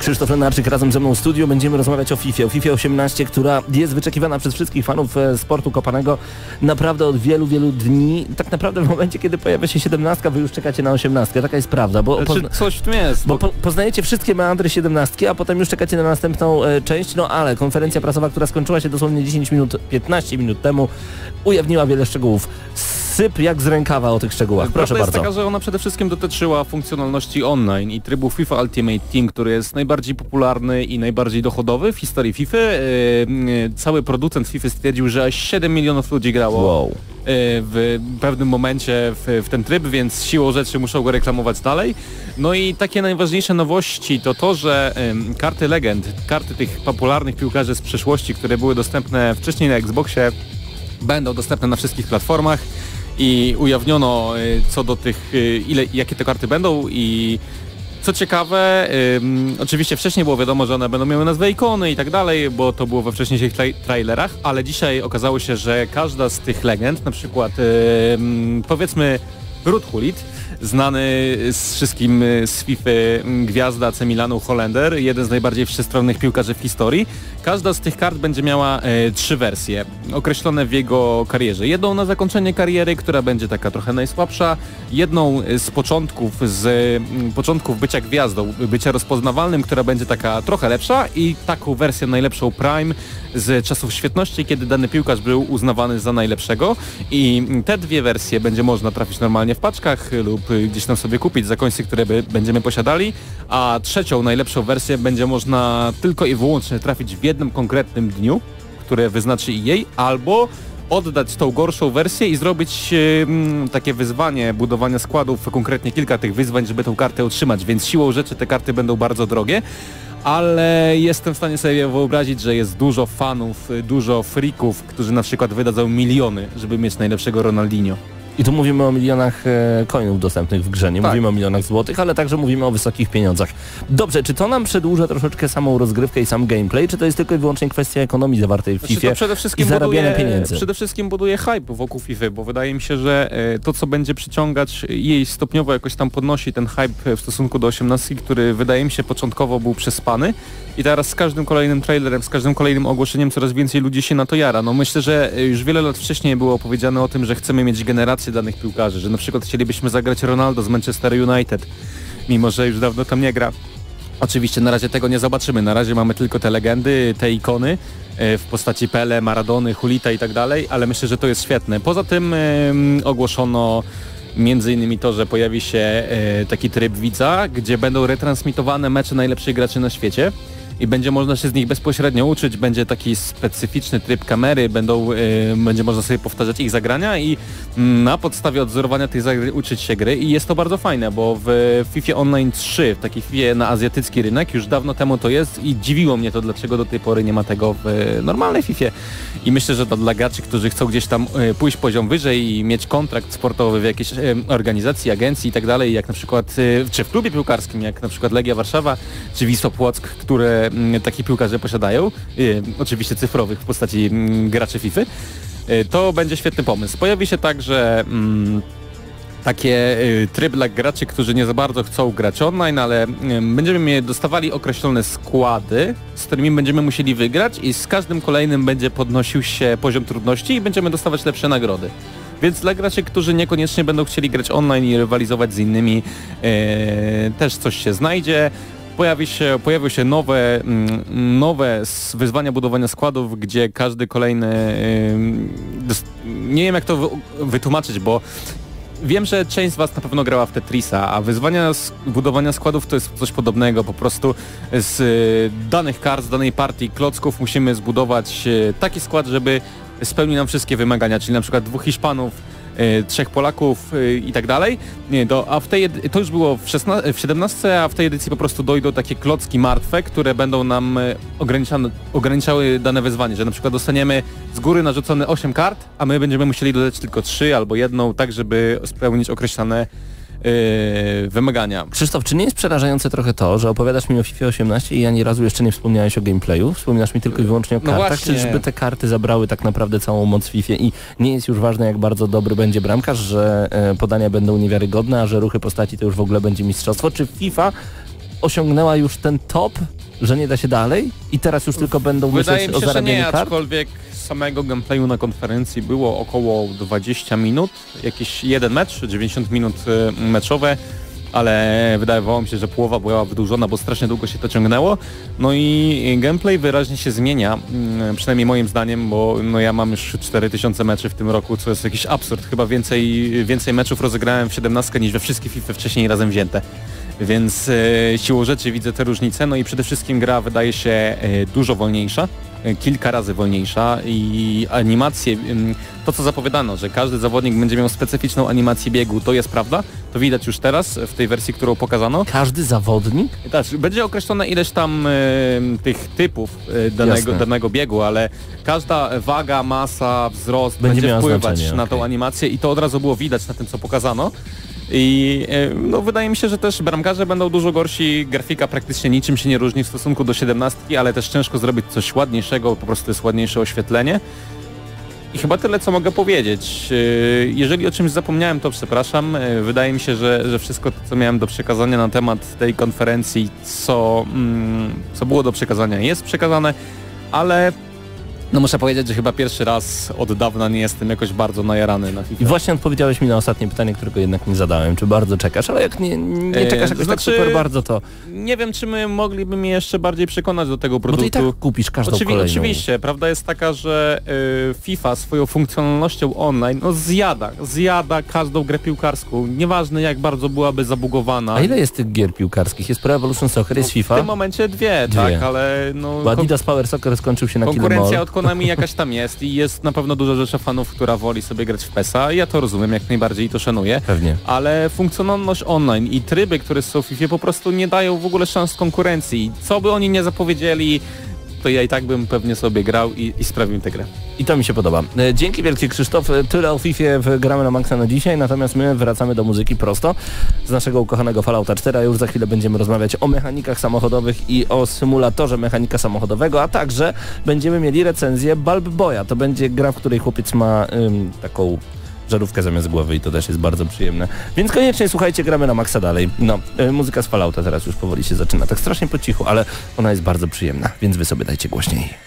Krzysztof Lenarczyk razem ze mną w studiu. Będziemy rozmawiać o FIFA, o FIFA 18, która jest wyczekiwana przez wszystkich fanów e, sportu kopanego naprawdę od wielu, wielu dni. Tak naprawdę w momencie, kiedy pojawia się 17, wy już czekacie na 18. Taka jest prawda, bo, Znaczy, pozna- coś w tym jest. bo po, poznajecie wszystkie meandry 17, a potem już czekacie na następną e, część. No ale konferencja prasowa, która skończyła się dosłownie 10 minut, 15 minut temu, ujawniła wiele szczegółów. Syp jak z rękawa o tych szczegółach. Proszę Prawda jest bardzo. taka, że ona przede wszystkim dotyczyła funkcjonalności online i trybu FIFA Ultimate Team, który jest najbardziej popularny i najbardziej dochodowy w historii FIFA. Yy, yy, Cały producent FIFA stwierdził, że aż 7 milionów ludzi grało Wow. yy, w pewnym momencie w, w ten tryb, więc siłą rzeczy muszą go reklamować dalej. No i takie najważniejsze nowości to to, że ym, karty legend, karty tych popularnych piłkarzy z przeszłości, które były dostępne wcześniej na Xboxie, będą dostępne na wszystkich platformach i ujawniono y, co do tych, y, ile, jakie te karty będą i co ciekawe, oczywiście wcześniej było wiadomo, że one będą miały nazwę ikony i tak dalej, bo to było we wcześniejszych tra- trailerach, ale dzisiaj okazało się, że każda z tych legend, na przykład powiedzmy Gullit, znany z wszystkim y, z FIFA mm, gwiazda AC Milanu Holender, jeden z najbardziej wszechstronnych piłkarzy w historii. Każda z tych kart będzie miała e, trzy wersje, określone w jego karierze. Jedną na zakończenie kariery, która będzie taka trochę najsłabsza, jedną z początków, z mm, początków bycia gwiazdą, bycia rozpoznawalnym, która będzie taka trochę lepsza i taką wersję najlepszą Prime z czasów świetności, kiedy dany piłkarz był uznawany za najlepszego i te dwie wersje będzie można trafić normalnie w paczkach lub gdzieś tam sobie kupić za końce, które będziemy posiadali, a trzecią, najlepszą wersję będzie można tylko i wyłącznie trafić w jednym konkretnym dniu, które wyznaczy jej, albo oddać tą gorszą wersję i zrobić mm, takie wyzwanie budowania składów, konkretnie kilka tych wyzwań, żeby tą kartę otrzymać, więc siłą rzeczy te karty będą bardzo drogie, ale jestem w stanie sobie wyobrazić, że jest dużo fanów, dużo freaków, którzy na przykład wydadzą miliony, żeby mieć najlepszego Ronaldinho. I tu mówimy o milionach e, coinów dostępnych w grze, nie Tak. mówimy o milionach złotych, ale także mówimy o wysokich pieniądzach. Dobrze, czy to nam przedłuża troszeczkę samą rozgrywkę i sam gameplay, czy to jest tylko i wyłącznie kwestia ekonomii zawartej w Znaczy, FIFA to przede wszystkim i zarabiania buduje, pieniędzy? Przede wszystkim buduje hype wokół FIFA, bo wydaje mi się, że e, to co będzie przyciągać jej stopniowo jakoś tam podnosi ten hype w stosunku do 18, który wydaje mi się początkowo był przespany i teraz z każdym kolejnym trailerem, z każdym kolejnym ogłoszeniem coraz więcej ludzi się na to jara. No myślę, że e, już wiele lat wcześniej było powiedziane o tym, że chcemy mieć generację danych piłkarzy, że na przykład chcielibyśmy zagrać Ronaldo z Manchester United, mimo że już dawno tam nie gra. Oczywiście na razie tego nie zobaczymy, na razie mamy tylko te legendy, te ikony e, w postaci Pele, Maradony, Hulita i tak dalej, ale myślę, że to jest świetne. Poza tym ogłoszono między innymi to, że pojawi się e, taki tryb widza, gdzie będą retransmitowane mecze najlepszych graczy na świecie i będzie można się z nich bezpośrednio uczyć, będzie taki specyficzny tryb kamery, będą, e, będzie można sobie powtarzać ich zagrania i mm, na podstawie odzorowania tych zagrań uczyć się gry i jest to bardzo fajne, bo w FIFA Online 3, w takiej FIFA na azjatycki rynek, już dawno temu to jest i dziwiło mnie to, dlaczego do tej pory nie ma tego w normalnej FIFA. I myślę, że to dla graczy, którzy chcą gdzieś tam e, pójść poziom wyżej i mieć kontrakt sportowy w jakiejś e, organizacji, agencji i tak dalej, jak na przykład, czy w klubie piłkarskim, jak na przykład Legia Warszawa, czy Wisła Płock, które mm, takie piłkarze posiadają, e, oczywiście cyfrowych w postaci mm, graczy FIFA, e, to będzie świetny pomysł. Pojawi się także mm, takie y, tryb dla graczy, którzy nie za bardzo chcą grać online, ale y, będziemy dostawali określone składy, z którymi będziemy musieli wygrać i z każdym kolejnym będzie podnosił się poziom trudności i będziemy dostawać lepsze nagrody. Więc dla graczy, którzy niekoniecznie będą chcieli grać online i rywalizować z innymi, też coś się znajdzie. Pojawi się, pojawią się nowe, mm, nowe wyzwania budowania składów, gdzie każdy kolejny... Nie wiem jak to wy- wytłumaczyć, bo Wiem, że część z Was na pewno grała w Tetrisa, a wyzwania z budowania składów to jest coś podobnego. Po prostu z y, danych kart, z danej partii klocków musimy zbudować y, taki skład, żeby spełnił nam wszystkie wymagania, czyli na przykład dwóch Hiszpanów, trzech Polaków y, i tak dalej. Nie, do, a w tej, to już było w, 16, w 17, a w tej edycji po prostu dojdą takie klocki martwe, które będą nam ograniczały dane wyzwanie, że na przykład dostaniemy z góry narzucone 8 kart, a my będziemy musieli dodać tylko 3 albo jedną, tak żeby spełnić określone yy, wymagania. Krzysztof, czy nie jest przerażające trochę to, że opowiadasz mi o FIFA 18 i ani razu jeszcze nie wspomniałeś o gameplayu? Wspominasz mi tylko i wyłącznie o No kartach? właśnie. Czyżby te karty zabrały tak naprawdę całą moc FIFA i nie jest już ważne, jak bardzo dobry będzie bramkarz, że e, podania będą niewiarygodne, a że ruchy postaci to już w ogóle będzie mistrzostwo? Czy FIFA osiągnęła już ten top, że nie da się dalej i teraz już tylko będą Wydaje myśleć mi o się, że zarabianiu nie, kart? Samego gameplayu na konferencji było około 20 minut, jakiś jeden mecz, 90 minut y, meczowe, ale wydawało mi się, że połowa była wydłużona, bo strasznie długo się to ciągnęło. No i gameplay wyraźnie się zmienia, mm, przynajmniej moim zdaniem, bo no ja mam już 4000 meczy w tym roku, co jest jakiś absurd. Chyba więcej, więcej meczów rozegrałem w 17 niż we wszystkie FIFA wcześniej razem wzięte. Więc e, siłą rzeczy widzę te różnice, no i przede wszystkim gra wydaje się e, dużo wolniejsza, kilka razy wolniejsza i animacje, to co zapowiadano, że każdy zawodnik będzie miał specyficzną animację biegu, to jest prawda, to widać już teraz w tej wersji, którą pokazano. Każdy zawodnik? Tak, będzie określone ileś tam e, tych typów e, danego, Jasne. danego biegu, ale każda waga, masa, wzrost Będzie będzie, wpływać znaczenie, na tą animację i to od razu było widać na tym, co pokazano. I e, no, wydaje mi się, że też bramkarze będą dużo gorsi, grafika praktycznie niczym się nie różni w stosunku do 17, ale też ciężko zrobić coś ładniejszego, po prostu jest ładniejsze oświetlenie. I chyba tyle, co mogę powiedzieć. E, Jeżeli o czymś zapomniałem, to przepraszam. E, Wydaje mi się, że, że wszystko co miałem do przekazania na temat tej konferencji, co, mm, co było do przekazania, jest przekazane, ale no muszę powiedzieć, że chyba pierwszy raz od dawna nie jestem jakoś bardzo najarany na FIFA. I właśnie odpowiedziałeś mi na ostatnie pytanie, którego jednak nie zadałem. Czy bardzo czekasz? Ale jak nie, nie E, czekasz jakoś znaczy- tak super bardzo, to, Nie wiem, czy my mogliby mnie jeszcze bardziej przekonać do tego bo to i produktu. tak kupisz każdą Oczywi- kolejną. oczywiście, prawda jest taka, że y, FIFA swoją funkcjonalnością online no, zjada, zjada każdą grę piłkarską, nieważne jak bardzo byłaby zabugowana. A ile jest tych gier piłkarskich? Jest Pro Evolution Soccer, jest W FIFA, tym momencie dwie, Dwie. tak, ale no, bo Adidas Power Soccer skończył się na konkurencja Konami jakaś tam jest i jest na pewno dużo rzeczy fanów, która woli sobie grać w PESA. Ja to rozumiem jak najbardziej i to szanuję. Pewnie. ale funkcjonalność online i tryby, które są w FIFA po prostu nie dają w ogóle szans konkurencji. Co by oni nie zapowiedzieli, to ja i tak bym pewnie sobie grał i, i sprawił tę grę. I to mi się podoba. E, Dzięki wielkie Krzysztof. E, Tyle o FIFA w Gramy na Maxa na dzisiaj, natomiast my wracamy do muzyki prosto z naszego ukochanego Fallouta 4, a już za chwilę będziemy rozmawiać o mechanikach samochodowych i o symulatorze mechanika samochodowego, a także będziemy mieli recenzję Bulb Boya. To będzie gra, w której chłopiec ma ym, taką żarówkę zamiast głowy i to też jest bardzo przyjemne. Więc koniecznie słuchajcie, gramy na maksa dalej. No, y, muzyka z Fallouta teraz już powoli się zaczyna, tak strasznie po cichu, ale ona jest bardzo przyjemna, więc wy sobie dajcie głośniej.